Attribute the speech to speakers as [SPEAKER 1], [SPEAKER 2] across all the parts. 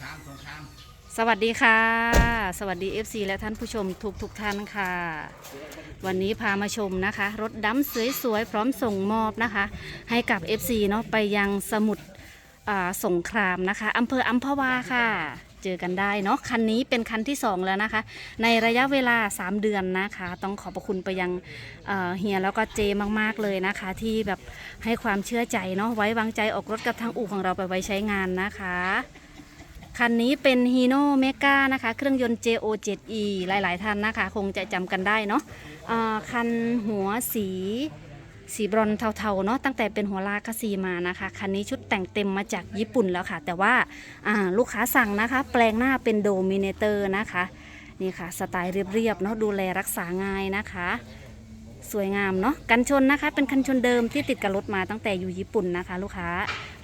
[SPEAKER 1] ครามสงคราม
[SPEAKER 2] สวัสดีค่ะ สวัสดี FC และท่านผู้ชมทุกทุกท่านค่ะ วันนี้พามาชมนะคะ รถดำสวยๆ พร้อมส่งมอบนะคะ ให้กับ FC เนาะไปยังสมุทรสงครามนะคะอำเภออัมพวาค่ะ เจอกันได้เนาะคันนี้เป็นคันที่ 2 แล้วนะคะ ในระยะเวลา 3 เดือนนะคะ ต้องขอบพระคุณไปยังเอ่อเฮียแล้วก็เจมากๆเลยนะคะ ที่แบบให้ความเชื่อใจเนาะไว้วางใจออกรถกับทางอู่ของเราไปไว้ใช้งานนะคะ คันนี้เป็น Hino Mega นะคะ เครื่องยนต์ JO7E หลาย ๆ ท่านนะคะ คงจะจำกันได้เนาะอ่าคันหัวสีสีบรอนเทาๆเนาะตั้งแต่เป็นหัวลากคาซีมานะคะ คันนี้ชุดแต่งเต็มมาจากญี่ปุ่นแล้วค่ะ แต่ว่าอ่าลูกค้าสั่งนะคะ แปลงหน้าเป็นโดมิเนเตอร์นะคะ นี่ค่ะ สไตล์เรียบๆเนาะดูแลรักษาง่ายนะคะ สวยงามเนาะกันชนนะคะ เป็นกันชนเดิมที่ติดกับรถมาตั้งแต่อยู่ญี่ปุ่นนะคะ ลูกค้า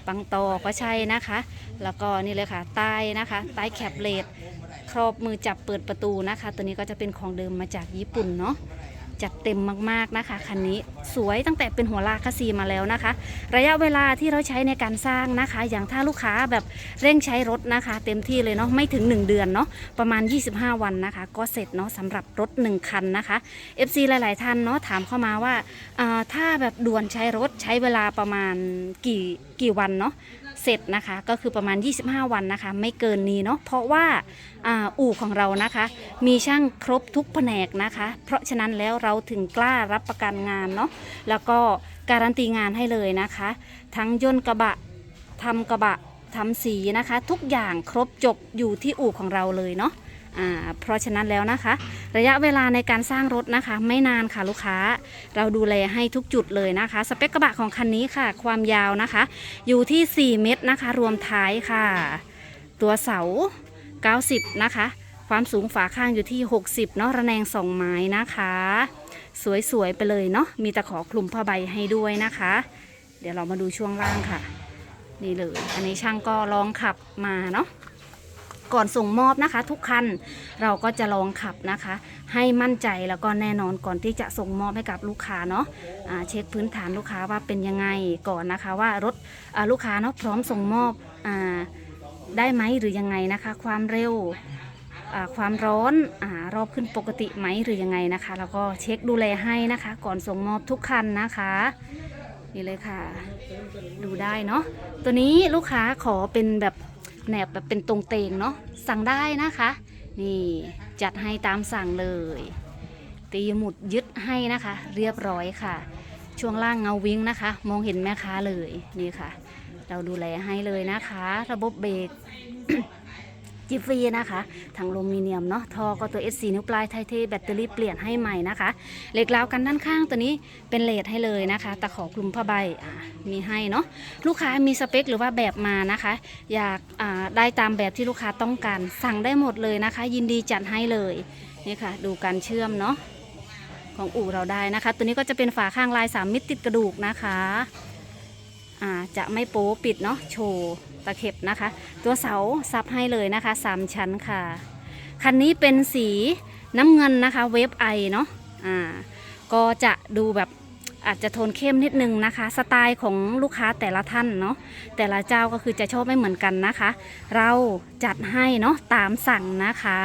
[SPEAKER 2] ปังตอก็ใช่นะคะ แล้วก็นี่เลยค่ะใต้นะคะใต้แคปเลสครอบมือจับเปิดประตูนะคะ ตัวนี้ก็จะเป็นของเดิมมาจากญี่ปุ่นเนาะ จัดเต็มมากๆนะคะคันนี้สวยตั้งแต่เป็นหัวลากคซีมาแล้วนะคะ ระยะเวลาที่เราใช้ในการสร้างนะคะ อย่างถ้าลูกค้าแบบเร่งใช้รถนะคะ เต็มที่เลยเนาะไม่ถึง 1 เดือนเนาะประมาณ 25 วันนะคะ ก็เสร็จเนาะสำหรับรถ 1 คันนะคะ FC หลาย ๆ ท่านเนาะถามเข้ามาว่าอ่าถ้าแบบด่วนใช้รถใช้เวลาประมาณกี่กี่วันเนาะ เสร็จนะคะก็คือประมาณ 25 วันนะคะ ไม่เกินนี้เนาะเพราะว่าอ่าอู่ของเรานะคะ มีช่างครบทุกแผนกนะคะ เพราะฉะนั้นแล้วเราถึงกล้ารับประกันงานเนาะแล้วก็การันตีงานให้เลยนะคะ ทั้งย่นต์กระบะทำกระบะทำสีนะคะ ทุกอย่างครบจบอยู่ที่อู่ของเราเลยเนาะ เพราะฉะนั้นแล้วนะคะ ระยะเวลาในการสร้างรถนะคะ ไม่นานค่ะลูกค้า เราดูแลให้ทุกจุดเลยนะคะ สเปคกระบะของคันนี้ค่ะ ความยาวนะคะ อยู่ที่ 4 เมตรนะคะ รวมท้ายค่ะ ตัวเสา 90 นะคะ ความสูงฝาข้างอยู่ที่ 60 เนาะระแนงสองไม้นะคะ สวยๆ ไปเลยเนาะมีตะขอคลุมผ้าใบให้ด้วยนะคะ เดี๋ยวเรามาดูช่วงล่างค่ะ นี่เลย อันนี้ช่างก็ลองขับมาเนาะ ก่อนส่งมอบนะคะ ทุกคันเราก็จะลองขับนะคะ ให้มั่นใจแล้วก็แน่นอนก่อนที่จะส่งมอบให้กับลูกค้าเนาะเช็คพื้นฐานลูกค้าว่าเป็นยังไงก่อนนะคะว่ารถลูกค้าเนาะพร้อมส่งมอบอได้ไหมหรือยังไงนะคะ ความเร็วความร้อนอรอบขึ้นปกติไหมหรือยังไงนะคะ แล้วก็เช็คดูแลให้นะคะ ก่อนส่งมอบทุกคันนะคะนี่เลยค่ะ ดูได้เนาะตัวนี้ลูกค้าขอเป็นแบบ แหนบแบบเป็นตรงเตงเนาะสั่งได้นะคะ นี่จัดให้ตามสั่งเลย ตีหมุดยึดให้นะคะ เรียบร้อยค่ะ ช่วงล่างเงาวิ่งนะคะ มองเห็นแม่ค้าเลยนี่ค่ะ เราดูแลให้เลยนะคะ ระบบเบรก จิบฟรีนะคะถังอลูมิเนียมเนาะทอก็ตัว S4 นิ้วปลายไทเทแบตเตอรี่เปลี่ยนให้ใหม่นะคะเหล็กราวกันด้านข้างตัวนี้เป็นเลดให้เลยนะคะตะขอคลุมผ้าใบมีให้เนาะลูกค้ามีสเปคหรือว่าแบบมานะคะ อยากาได้ตามแบบที่ลูกค้าต้องการสั่งได้หมดเลยนะคะ ยินดีจัดให้เลยนี่ค่ะ ดูการเชื่อมเนาะของอู่เราได้นะคะ ตัวนี้ก็จะเป็นฝาข้างลายสามมิตรติดกระดูกนะคะจะไม่โป๊ปิดเนาะโชว์ ตะเข็บนะคะ ตัวเสาซับให้เลยนะคะสามชั้นค่ะ คันนี้เป็นสีน้ำเงินนะคะ เวฟไอเนาะอ่าก็จะดูแบบอาจจะโทนเข้มนิดนึงนะคะ สไตล์ของลูกค้าแต่ละท่านเนาะแต่ละเจ้าก็คือจะชอบไม่เหมือนกันนะคะ เราจัดให้เนาะตามสั่งนะคะ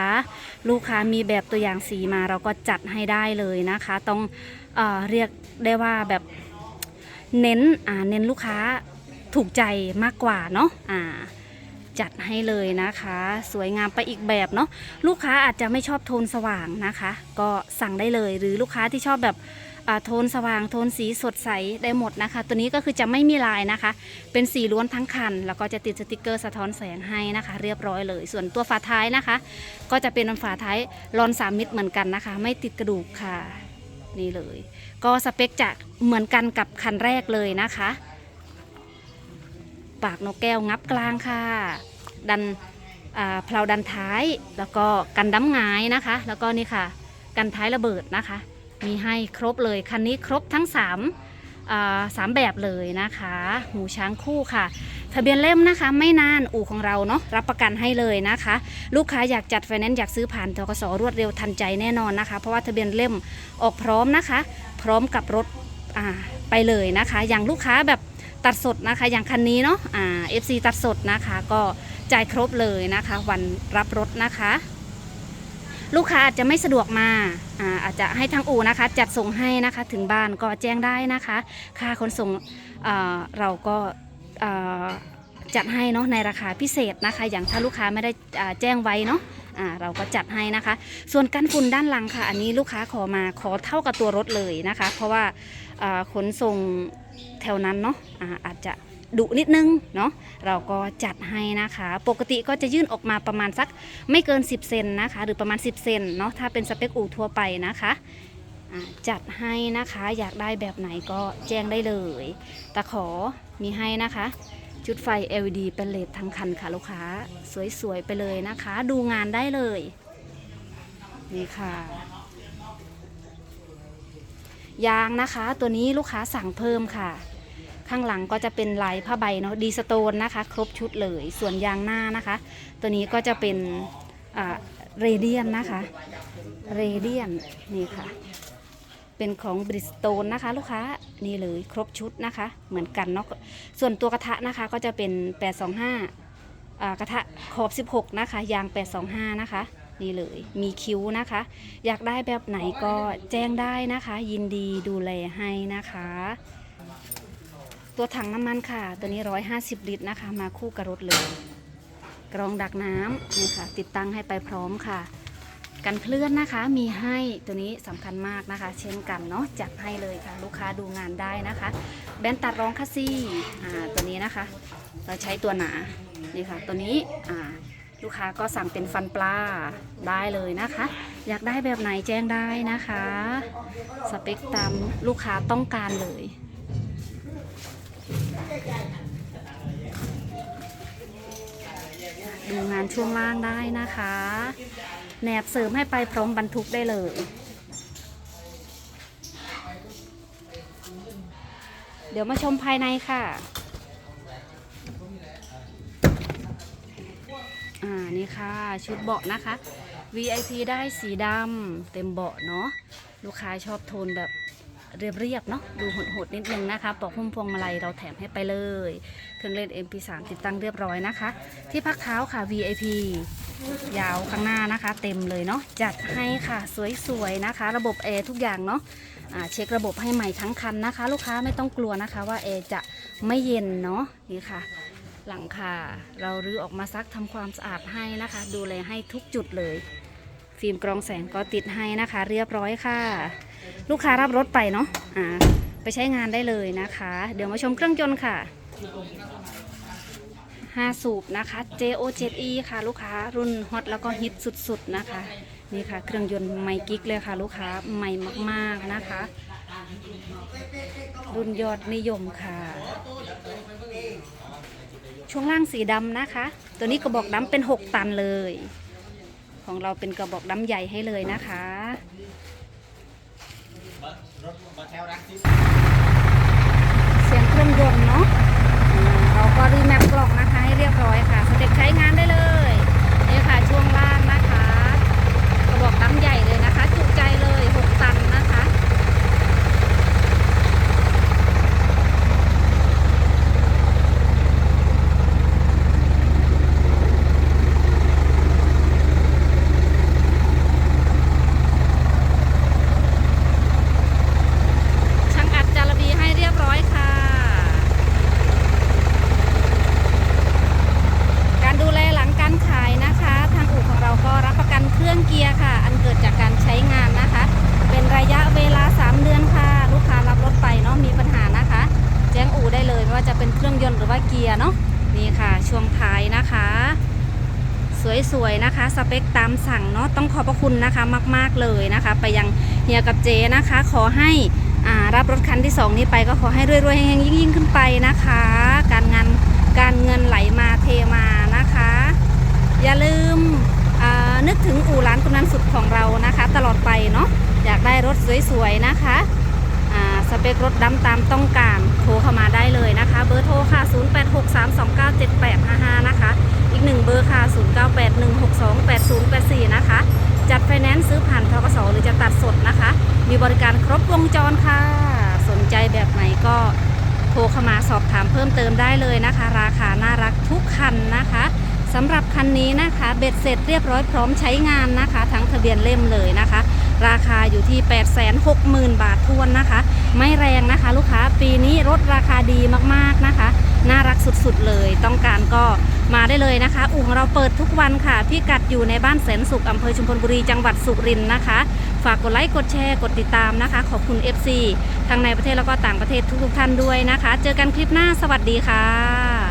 [SPEAKER 2] ลูกค้ามีแบบตัวอย่างสีมาเราก็จัดให้ได้เลยนะคะ ต้องเออเรียกได้ว่าแบบเน้นอ่าเน้นลูกค้า ถูกใจมากกว่าเนาะอ่าจัดให้เลยนะคะ สวยงามไปอีกแบบเนาะลูกค้าอาจจะไม่ชอบโทนสว่างนะคะ ก็สั่งได้เลยหรือลูกค้าที่ชอบแบบโทนสว่างโทนสีสดใสได้หมดนะคะ ตัวนี้ก็คือจะไม่มีลายนะคะ เป็นสีล้วนทั้งคัน แล้วก็จะติดสติกเกอร์สะท้อนแสงให้นะคะ เรียบร้อยเลย ส่วนตัวฝาท้ายนะคะ ก็จะเป็นฝาท้ายรอนสามมิตรเหมือนกันนะคะ ไม่ติดกระดูกค่ะนี่เลย ก็สเปคจะเหมือนกันกับคันแรกเลยนะคะ ปากนกแก้วงับกลางค่ะ ดันเพลาดันท้ายแล้วก็กันดั้มงายนะคะ แล้วก็นี่ค่ะ กันท้ายระเบิดนะคะ มีให้ครบเลยคันนี้ครบทั้ง3าสามแบบเลยนะคะ หูช้างคู่ค่ะ ทะเบียนเล่มนะคะ ไม่นานอู่ของเราเนาะรับประกันให้เลยนะคะ ลูกค้าอยากจัดไฟแนนซ์อยากซื้อผ่านทกสรวดเร็วทันใจแน่นอนนะคะ เพราะว่าทะเบียนเล่มออกพร้อมนะคะ พร้อมกับรถไปเลยนะคะ อย่างลูกค้าแบบ ตัดสดนะคะ อย่างคันนี้เนาะอ่า FC ตัดสดนะคะ ก็จ่ายครบเลยนะคะ วันรับรถนะคะ ลูกค้าอาจจะไม่สะดวกมาอ่าอาจจะให้ทางอู่นะคะ จัดส่งให้นะคะถึงบ้านก็แจ้งได้นะคะ ค่าขนส่งเราก็จัดให้เนาะในราคาพิเศษนะคะ อย่างถ้าลูกค้าไม่ได้แจ้งไว้เนาะเราก็จัดให้นะคะ ส่วนกันฝุ่นด้านหลังค่ะ อันนี้ลูกค้าขอมาขอเท่ากับตัวรถเลยนะคะ เพราะว่าขนส่ง แถวนั้นเนาะอาอาจจะดุนิดนึงเนาะเราก็จัดให้นะคะ ปกติก็จะยื่นออกมาประมาณสักไม่เกิน 10 เซนนะคะ หรือประมาณ 10 เซนเนาะถ้าเป็นสเปคอูทั่วไปนะคะจัดให้นะคะอยากได้แบบไหนก็แจ้งได้เลยตะขอมีให้นะคะชุดไฟ LED เป็นเลดทั้งคันค่ะลูกค้า สวยๆ ไปเลยนะคะ ดูงานได้เลย นี่ค่ะ ยางนะคะ ตัวนี้ลูกค้าสั่งเพิ่มค่ะ ข้างหลังก็จะเป็นลายผ้าใบเนาะดีสโตนนะคะ ครบชุดเลย ส่วนยางหน้านะคะ ตัวนี้ก็จะเป็นเรเดียนนะคะ เรเดียนนี่ค่ะ เป็นของบริสโตนนะคะ ลูกค้านี่เลยครบชุดนะคะ เหมือนกันเนาะส่วนตัวกระทะนะคะก็จะเป็น 825อ่ากระทะขอบ 16 นะคะ ยาง 825 นะคะ นี่เลย มีคิ้วนะคะ อยากได้แบบไหนก็แจ้งได้นะคะ ยินดีดูแลให้นะคะ ตัวถังน้ำมันค่ะ ตัวนี้ 150 ลิตรนะคะ มาคู่กับรถเลย กรองดักน้ำนี่ค่ะ ติดตั้งให้ไปพร้อมค่ะ กันเคลื่อนนะคะมีให้ตัวนี้สำคัญมากนะคะ เช่นกันเนาะจัดให้เลยค่ะ ลูกค้าดูงานได้นะคะ แบนตัดรองคัสซี่อ่าตัวนี้นะคะ เราใช้ตัวหนานี่ค่ะ ตัวนี้อ่า ลูกค้าก็สั่งเป็นฟันปลาได้เลยนะคะ อยากได้แบบไหนแจ้งได้นะคะ สเปคตามลูกค้าต้องการเลย ดูงานช่วงล่างได้นะคะแหนบเสริมให้ไปพร้อมบรรทุกได้เลยเดี๋ยวมาชมภายในค่ะ นี่ค่ะ ชุดเบาะนะคะ VIP ได้สีดำเต็มเบาะเนาะลูกค้าชอบโทนแบบเรียบๆเนาะดูหดๆนิดนึงนะคะปอกหุ้มพวงมาลัยเราแถมให้ไปเลย เครื่องเล่น MP3 ติดตั้งเรียบร้อยนะคะ ที่พักเท้าค่ะ VIP ยาวข้างหน้านะคะ เต็มเลยเนาะจัดให้ค่ะสวยๆนะคะ ระบบแอร์ทุกอย่างเนาะเช็คระบบให้ใหม่ทั้งคันนะคะ ลูกค้าไม่ต้องกลัวนะคะว่าแอร์จะไม่เย็นเนาะนี่ค่ะ หลังคาเรารื้อออกมาซักทำความสะอาดให้นะคะ ดูแลให้ทุกจุดเลย ฟิล์มกรองแสงก็ติดให้นะคะ เรียบร้อยค่ะ ลูกค้ารับรถไปเนาะอ่าไปใช้งานได้เลยนะคะ เดี๋ยวมาชมเครื่องยนต์ค่ะ5สูบนะคะ JO7E ค่ะ ลูกค้ารุ่นฮอตแล้วก็ฮิตสุดๆนะคะ นี่ค่ะ เครื่องยนต์ใหม่กิ๊กเลยค่ะ ลูกค้าใหม่มากๆนะคะ รุ่นยอดนิยมค่ะ ช่วงล่างสีดำนะคะ ตัวนี้กระบอกดำเป็น 6 ตันเลย ของเราเป็นกระบอกดำใหญ่ให้เลยนะคะเสียงเครื่องยนต์เนาะเราก็รีแมปกล่องนะคะให้เรียบร้อยค่ะสเต็ปใช้งานได้เลย นี่ค่ะช่วงล่างนะคะ กระบอกดำใหญ่เลยนะคะ จุใจเลย 6 ตันนะคะ ช่างอัดจารบีให้เรียบร้อยค่ะ การดูแลหลังการขายนะคะ ทางอู่ของเราก็รับประกันเครื่องเกียร์ค่ะ อันเกิดจากการใช้งานนะคะ เป็นระยะเวลา 3 เดือนค่ะ ลูกค้ารับรถไปเนาะมีปัญหานะคะ แจ้งอู่ได้เลยไม่ ว่าจะเป็นเครื่องยนต์หรือว่าเกียร์เนาะนี่ค่ะช่วงท้ายนะคะ สวยๆนะคะ สเปคตามสั่งเนาะต้องขอบพระคุณนะคะมาก ๆเลยนะคะ ไปยังเฮียกับเจนะคะ ขอให้รับรถคันที่สองนี้ไปก็ขอให้รวยๆแห่งๆยิ่งๆขึ้นไปนะคะ การงานการเงินไหลมาเทมาลืมอ่านึกถึงอู่ร้านคนนั้นสุดของเรานะคะ ตลอดไปเนาะอยากได้รถสวยๆนะคะอ่าส เปครถดำตามต้องการโทรเข้ามาได้เลยนะคะ เบอร์โทรค่ะ 0863297855 นะคะ อีกหนึ่งเบอร์ค่ะ 0981628084 นะคะ จัดไฟแนนซ์ซื้อผ่านทกสหรือจะตัดสดนะคะ มีบริการครบวงจรค่ะ สนใจแบบไหนก็โทรเข้ามาสอบถามเพิ่มเติมได้เลยนะคะ ราคาน่ารักทุกคันนะคะ สำหรับคันนี้นะคะเบ็ดเสร็จเรียบร้อยพร้อมใช้งานนะคะ ทั้งทะเบียนเล่มเลยนะคะ ราคาอยู่ที่ 860,000 บาททวนนะคะ ไม่แรงนะคะ ลูกค้าปีนี้รถราคาดีมากๆนะคะ น่ารักสุดๆเลย ต้องการก็มาได้เลยนะคะ อู่ของเราเปิดทุกวันค่ะพี่กัดอยู่ในบ้านแสนสุขอำเภอชุมพลบุรีจังหวัดสุรินทร์นะคะ ฝากกดไลค์กดแชร์กดติดตามนะคะ ขอบคุณ FC ทั้งในประเทศแล้วก็ต่างประเทศทุกๆท่านด้วยนะคะ เจอกันคลิปหน้าสวัสดีค่ะ